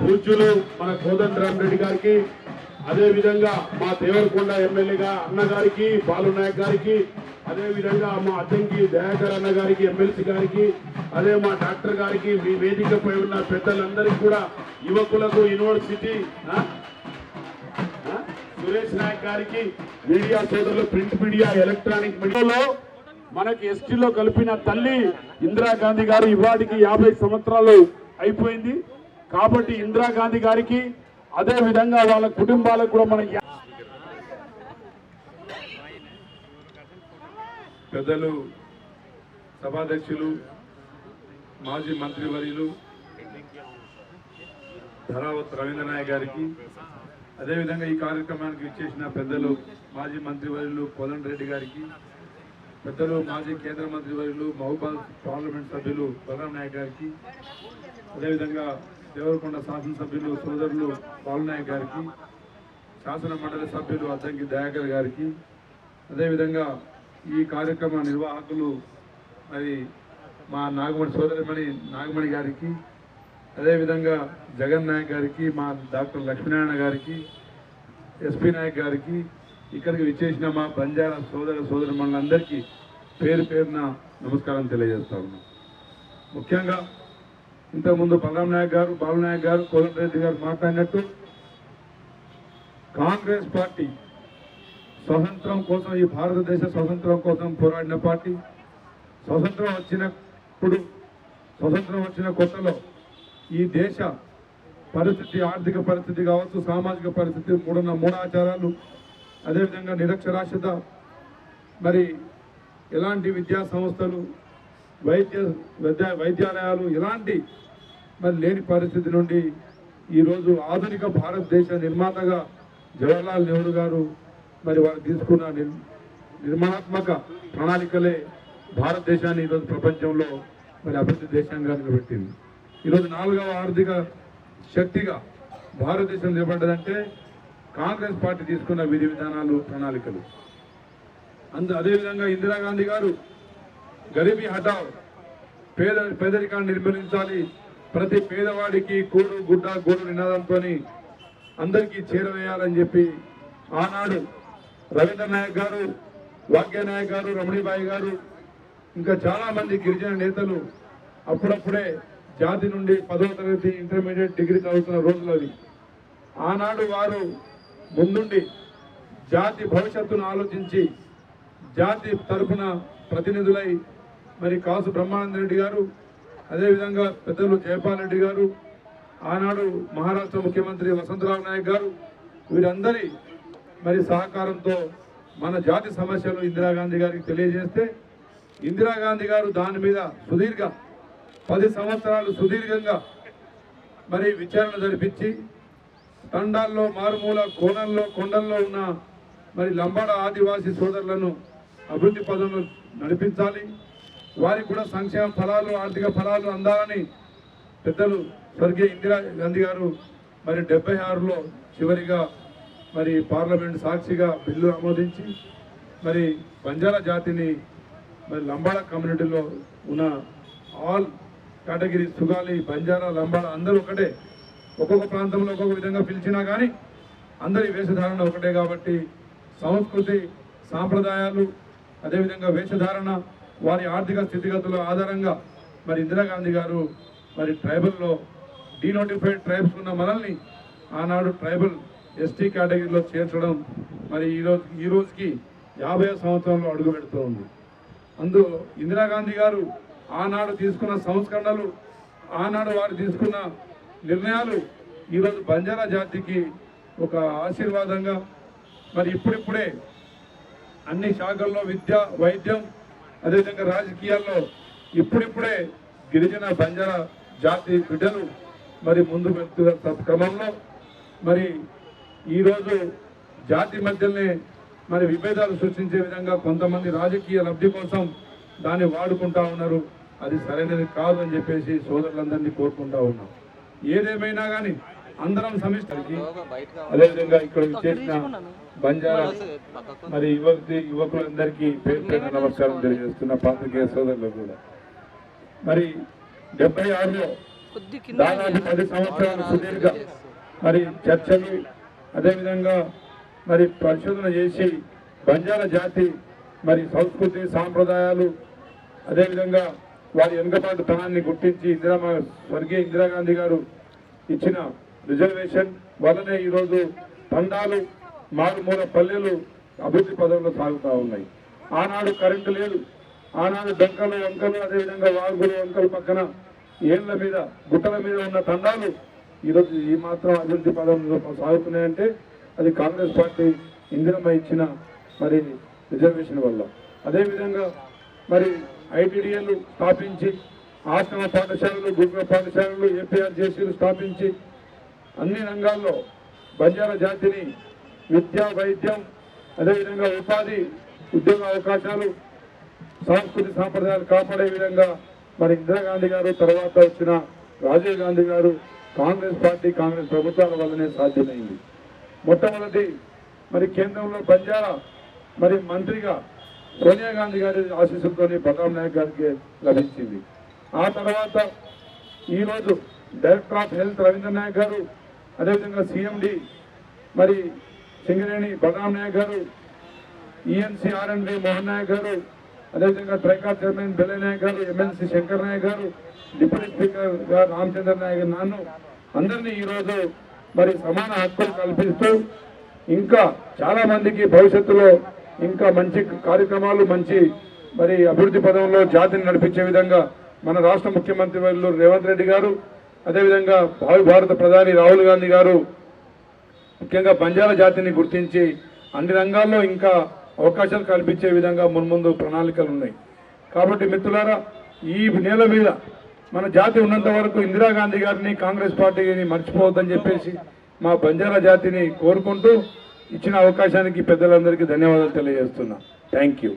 పూజ్యులు మన కోదండ రెడ్డి గారికి అదే విధంగా మా దేవరకొండ ఎమ్మెల్యేగా అన్న గారికి బాలు నాయక్ గారికి అదే విధంగా మా అద్దంకి దయాకర్ అన్న గారికి ఎమ్మెల్సీ గారికి అదే మా డాక్టర్ గారికి మీ వేదికపై ఉన్న పెద్దలందరికీ కూడా యువకులకు యూనివర్సిటీ సురేష్ నాయక్ గారికి మీడియా సోదరులు ప్రింట్ మీడియా ఎలక్ట్రానిక్ మీడియాలో మనకి ఎస్టీలో కలిపిన తల్లి ఇందిరాగాంధీ గారు ఇవాటికి యాభై సంవత్సరాలు అయిపోయింది. కాబట్టి ఇందిరాగాంధీ గారికి అదే విధంగా వాళ్ళ కుటుంబాలకు కూడా మన పెద్దలు సభాధ్యక్షులు మాజీ మంత్రివర్యులు ధరావత్ రవీంద్రనాయ్ గారికి అదేవిధంగా ఈ కార్యక్రమానికి ఇచ్చేసిన పెద్దలు మాజీ మంత్రివర్యులు కోదండ రెడ్డి గారికి పెద్దలు మాజీ కేంద్ర మంత్రివర్యులు మహబూబాద్ పార్లమెంట్ సభ్యులు బలరాం నాయక్ గారికి అదేవిధంగా దేవరకొండ శాసనసభ్యులు సోదరులు పాలనాయక్ గారికి శాసన మండలి సభ్యులు అద్దంకి దయాకర్ గారికి అదేవిధంగా ఈ కార్యక్రమ నిర్వాహకులు మరి మా నాగమణి సోదరిమణి నాగమణి గారికి అదేవిధంగా జగన్ నాయక్ గారికి మా డాక్టర్ లక్ష్మీనారాయణ గారికి ఎస్పీ నాయక్ గారికి ఇక్కడికి విచ్చేసిన మా బంజారా సోదర సోదరి మనందరికీ పేరు పేరున నమస్కారం తెలియజేస్తా ఉన్నాం. ముఖ్యంగా ఇంతకుముందు బలరాం నాయక్ గారు బాలు నాయక్ గారు కోదండరెడ్డి గారు మాట్లాడినట్టు కాంగ్రెస్ పార్టీ స్వతంత్రం కోసం ఈ భారతదేశ స్వతంత్రం కోసం పోరాడిన పార్టీ. స్వతంత్రం వచ్చినప్పుడు స్వతంత్రం వచ్చిన కొత్తలో ఈ దేశ పరిస్థితి ఆర్థిక పరిస్థితి కావచ్చు సామాజిక పరిస్థితి మూడున్న మూఢాచారాలు అదేవిధంగా నిరక్షరాస్యత మరి ఎలాంటి విద్యా సంస్థలు వైద్య విద్యా వైద్యాలయాలు ఎలాంటి మరి లేని పరిస్థితి నుండి ఈరోజు ఆధునిక భారతదేశ నిర్మాతగా జవహర్లాల్ నెహ్రూ గారు మరి వారు తీసుకున్న నిర్మాణాత్మక ప్రణాళికలే భారతదేశాన్ని ఈరోజు ప్రపంచంలో మరి అభివృద్ధి దేశంగా నిలబెట్టింది ఈరోజు నాలుగవ ఆర్థిక శక్తిగా భారతదేశం నిలబడ్డదంటే కాంగ్రెస్ పార్టీ తీసుకున్న విధి విధానాలు ప్రణాళికలు. అందు అదేవిధంగా ఇందిరాగాంధీ గారు గరీబీ హఠావ్ పేద పేదరికాన్ని నిర్మూలించాలి. ప్రతి పేదవాడికి కూడు గుడ్డ గోడు నినాదంతో అందరికీ చేరవేయాలని చెప్పి ఆనాడు రవీంద్ర నాయక్ గారు వాగ్యనాయక్ గారు రమణీబాయి గారు ఇంకా చాలామంది గిరిజన నేతలు అప్పుడప్పుడే జాతి నుండి పదవ తరగతి ఇంటర్మీడియట్ డిగ్రీ చదువుతున్న రోజులు అవి. ఆనాడు వారు ముందుండి జాతి భవిష్యత్తును ఆలోచించి జాతి తరఫున ప్రతినిధులై మరి కాసు బ్రహ్మానంద రెడ్డి గారు అదేవిధంగా పెద్దలు జయపాల్ రెడ్డి గారు ఆనాడు మహారాష్ట్ర ముఖ్యమంత్రి వసంతరావు నాయక్ గారు వీరందరి మరి సహకారంతో మన జాతి సమస్యలు ఇందిరాగాంధీ గారికి తెలియజేస్తే ఇందిరాగాంధీ గారు దాని మీద సుదీర్ఘ పది సంవత్సరాలు సుదీర్ఘంగా మరి విచారణ జరిపించి తండాల్లో మారుమూల కోణంలో కొండల్లో ఉన్న మరి లంబాడ ఆదివాసీ సోదరులను అభివృద్ధి పదంలో నడిపించాలి. వారికి కూడా సంక్షేమ ఫలాలు ఆర్థిక ఫలాలు అందాలని పెద్దలు స్వర్గీయ ఇందిరా గాంధీ గారు మరి డెబ్బై ఆరులో చివరిగా మరి పార్లమెంట్ సాక్షిగా బిల్లు ఆమోదించి మరి బంజారా జాతిని మరి లంబాడ కమ్యూనిటీలో ఉన్న ఆల్ కేటగిరీ సుగాలి బంజారా లంబాడ అందరూ ఒకటే. ఒక్కొక్క ప్రాంతంలో ఒక్కొక్క విధంగా పిలిచినా కానీ అందరి వేషధారణ ఒకటే కాబట్టి సంస్కృతి సాంప్రదాయాలు అదేవిధంగా వేషధారణ వారి ఆర్థిక స్థితిగతుల ఆధారంగా మరి ఇందిరాగాంధీ గారు మరి ట్రైబల్లో డీనోటిఫైడ్ ట్రైబ్స్ ఉన్న మనల్ని ఆనాడు ట్రైబల్ ఎస్టీ కేటగిరీలో చేర్చడం మరి ఈరోజు ఈ రోజుకి యాభై సంవత్సరంలో అడుగు పెడుతూ ఉంది. అందు ఇందిరాగాంధీ గారు ఆనాడు తీసుకున్న సంస్కరణలు ఆనాడు వారు తీసుకున్న నిర్ణయాలు ఈరోజు బంజారా జాతికి ఒక ఆశీర్వాదంగా మరి ఇప్పుడిప్పుడే అన్ని శాఖల్లో విద్య వైద్యం అదేవిధంగా రాజకీయాల్లో ఇప్పుడిప్పుడే గిరిజన బంజార జాతి బిడ్డలు మరి ముందు వెళ్తున్న క్రమంలో మరి ఈరోజు జాతి మధ్యనే మరి విభేదాలు సృష్టించే విధంగా కొంతమంది రాజకీయ లబ్ధి కోసం దాన్ని వాడుకుంటా ఉన్నారు. అది సరైనది కాదు అని చెప్పేసి సోదరులందరినీ కోరుకుంటా ఉన్నాం. ఏదేమైనా కానీ అందరం సమిష్టికి. అదేవిధంగా ఇక్కడ చేసిన బంజారా మరి యువతి యువకులందరికీ పేరు పేరు నమస్కారం తెలియజేస్తున్న పాత్రికేయ సోదరులు కూడా. మరి డెబ్బై ఆరులో దాదాపు పది సంవత్సరాలు సుదీర్ఘ మరి చర్చలు అదేవిధంగా మరి పరిశోధన చేసి బంజారా జాతి మరి సంస్కృతి సాంప్రదాయాలు అదేవిధంగా వారి వెనుకబాటు తనాన్ని గుర్తించి ఇందిరా స్వర్గీయ ఇందిరాగాంధీ గారు ఇచ్చిన రిజర్వేషన్ వలనే ఈరోజు తండాలు మారుమూల పల్లెలు అభివృద్ధి పదంలో సాగుతూ ఉన్నాయి. ఆనాడు కరెంటు లేదు. ఆనాడు డంకలు వంకలు అదేవిధంగా వాగులు వంకలు పక్కన ఏళ్ళ మీద గుట్టల మీద ఉన్న తండాలు ఈరోజు ఈ మాత్రం అభివృద్ధి పదంలో సాగుతున్నాయంటే అది కాంగ్రెస్ పార్టీ ఇందిరమ్మ ఇచ్చిన మరి రిజర్వేషన్ వల్ల. అదేవిధంగా మరి ఐటీడీఏలు స్థాపించి ఆశ్రమ పాఠశాలలు గురుకుల పాఠశాలలు ఏపీఆర్జేసీలు స్థాపించి అన్ని రంగాల్లో బంజారా జాతిని విద్య వైద్యం అదేవిధంగా ఉపాధి ఉద్యోగ అవకాశాలు సాంస్కృతిక సాంప్రదాయాలు కాపాడే విధంగా మరి ఇందిరాగాంధీ గారు తర్వాత వచ్చిన రాజీవ్ గాంధీ గారు కాంగ్రెస్ పార్టీ కాంగ్రెస్ ప్రభుత్వాల వల్లనే సాధ్యమైంది. మొట్టమొదటి మరి కేంద్రంలో బంజారా మరి మంత్రిగా సోనియా గాంధీ గారి ఆశీస్సులతో బలరాం నాయక్ గారికి లభించింది. ఆ తర్వాత ఈరోజు director of health Ravindra Naik గారు అదేవిధంగా సిఎండి మరి సింగరేణి బలరాం నాయక్ గారు ఈఎన్సీ ఆర్ఎండ్బి మోహన్ నాయక్ గారు అదేవిధంగా ట్రైకార్ చైర్మన్ బెల్లె నాయక్ గారు ఎమ్మెల్సీ శంకర్ నాయక్ గారు డిప్యూటీ స్పీకర్ గారు రామచంద్ర నాయక్ నన్ను అందరినీ ఈరోజు మరి సమాన హక్కులు కల్పిస్తూ ఇంకా చాలామందికి భవిష్యత్తులో ఇంకా మంచి కార్యక్రమాలు మంచి మరి అభివృద్ధి పదంలో జాతిని నడిపించే విధంగా మన రాష్ట్ర ముఖ్యమంత్రి వర్యులు రేవంత్ రెడ్డి గారు అదేవిధంగా భావి భారత ప్రధాని రాహుల్ గాంధీ గారు ముఖ్యంగా బంజారా జాతిని గుర్తించి అన్ని రంగాల్లో ఇంకా అవకాశాలు కల్పించే విధంగా మున్ముందు ప్రణాళికలు ఉన్నాయి. కాబట్టి మిత్రులారా ఈ నేల మీద మన జాతి ఉన్నంత వరకు ఇందిరాగాంధీ గారిని కాంగ్రెస్ పార్టీని మర్చిపోవద్దని చెప్పేసి మా బంజారా జాతిని కోరుకుంటూ ఇచ్చిన అవకాశానికి పెద్దలందరికీ ధన్యవాదాలు తెలియజేస్తున్నా. Thank you.